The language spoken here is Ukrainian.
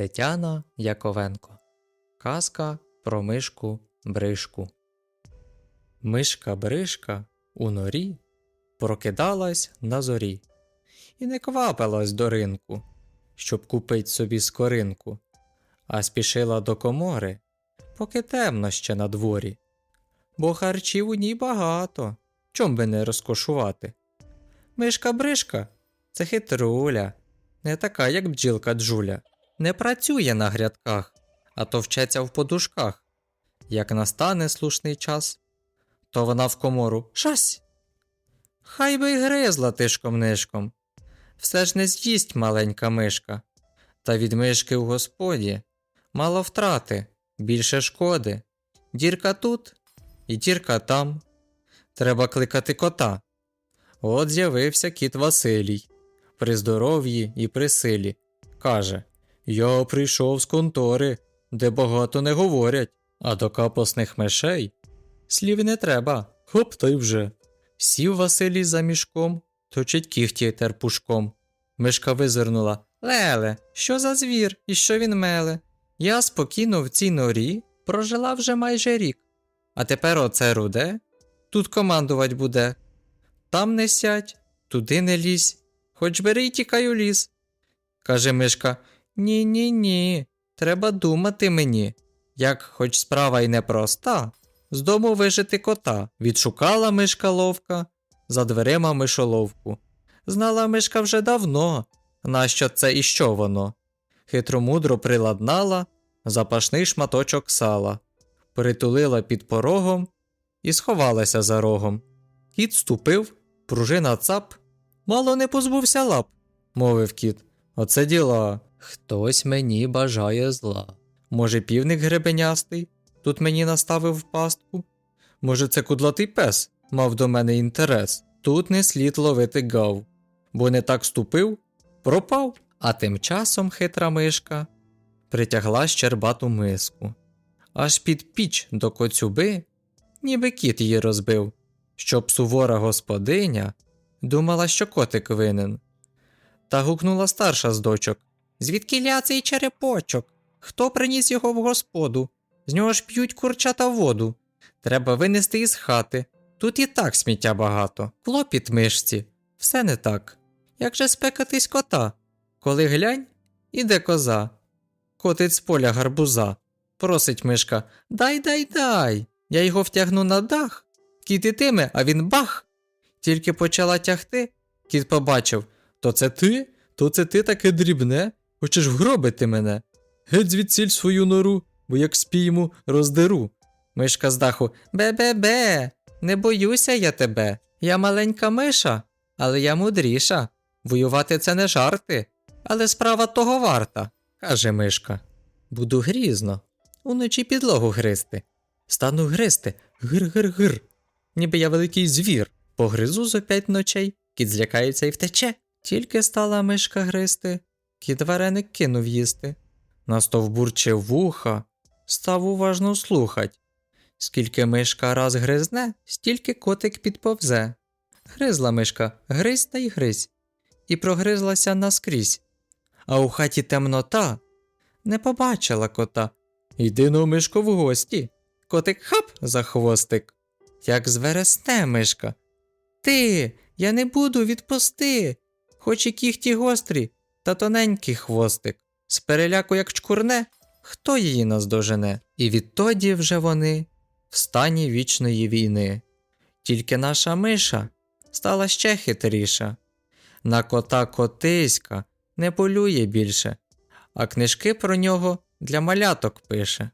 Тетяна Яковенко. Казка про мишку бришку. Мишка бришка у норі прокидалась на зорі і не квапилась до ринку, щоб купить собі скоринку, а спішила до комори, поки темно ще на дворі. Бо харчів у ній багато, чом би не розкошувати. Мишка бришка це хитруля, не така, як бджілка Джуля. Не працює на грядках, а то вчеться в подушках. Як настане слушний час, то вона в комору шась. Хай би й гризла тишком нишком. Все ж не з'їсть маленька мишка. Та від мишки в господі мало втрати, більше шкоди. Дірка тут і дірка там. Треба кликати кота. От з'явився кіт Василій. При здоров'ї і при силі. Каже Я прийшов з контори, де багато не говорять, а до капосних мишей слів не треба, хоп та вже. Сів Василій за мішком, точить кіхті терпушком. Мишка визирнула Леле, що за звір і що він меле? Я спокійно в цій норі прожила вже майже рік. А тепер оце руде, тут командувать буде. Там не сядь, туди не лізь, хоч бери й тікай у ліс. Каже Мишка Ні, ні, ні, треба думати мені. Як хоч справа й непроста, з дому вижити кота. Відшукала мишка ловка за дверима мишоловку. Знала мишка вже давно, нащо це і що воно. Хитромудро приладнала запашний шматочок сала, притулила під порогом і сховалася за рогом. Кіт ступив, пружина цап, мало не позбувся лап, мовив кіт. Оце діла. Хтось мені бажає зла. Може, півник гребенястий тут мені наставив пастку? Може, це кудлатий пес мав до мене інтерес. Тут не слід ловити гав, бо не так ступив, пропав. А тим часом хитра мишка притягла щербату миску. Аж під піч до коцюби, ніби кіт її розбив, щоб сувора господиня думала, що котик винен. Та гукнула старша з дочок Звідки ля цей черепочок? Хто приніс його в господу? З нього ж п'ють курчата воду. Треба винести із хати. Тут і так сміття багато. Клопіт мишці. Все не так. Як же спекатись кота? Коли глянь, іде коза. Котить з поля гарбуза. Просить мишка Дай дай дай. Я його втягну на дах. Кіт ітиме, а він бах. Тільки почала тягти, кіт побачив То це ти? То це ти таке дрібне? Хочеш вгробити мене? Геть звідсіль свою нору, бо як спійму, роздеру. Мишка з даху Бе-бе-бе, не боюся я тебе. Я маленька миша, але я мудріша. Воювати це не жарти, але справа того варта, каже мишка. Буду грізно, уночі підлогу гризти. Стану гризти, гир-гир-гир. Ніби я великий звір. Погризу зо п'ять ночей, кіт злякається і втече. Тільки стала мишка гризти, кіт вареник кинув їсти. Настовбурчив вуха, став уважно слухать. Скільки мишка раз гризне, стільки котик підповзе. Гризла мишка, гризь та й гризь, і прогризлася наскрізь. А у хаті темнота не побачила кота. Йди но, мишко, в гості. Котик хап за хвостик. Як звересне мишка. Ти, я не буду відпусти. Хоч і кіхті гострі, та тоненький хвостик. З переляку як чкурне, хто її наздожене? І відтоді вже вони в стані вічної війни. Тільки наша миша стала ще хитріша. На кота котиська не полює більше, а книжки про нього для маляток пише.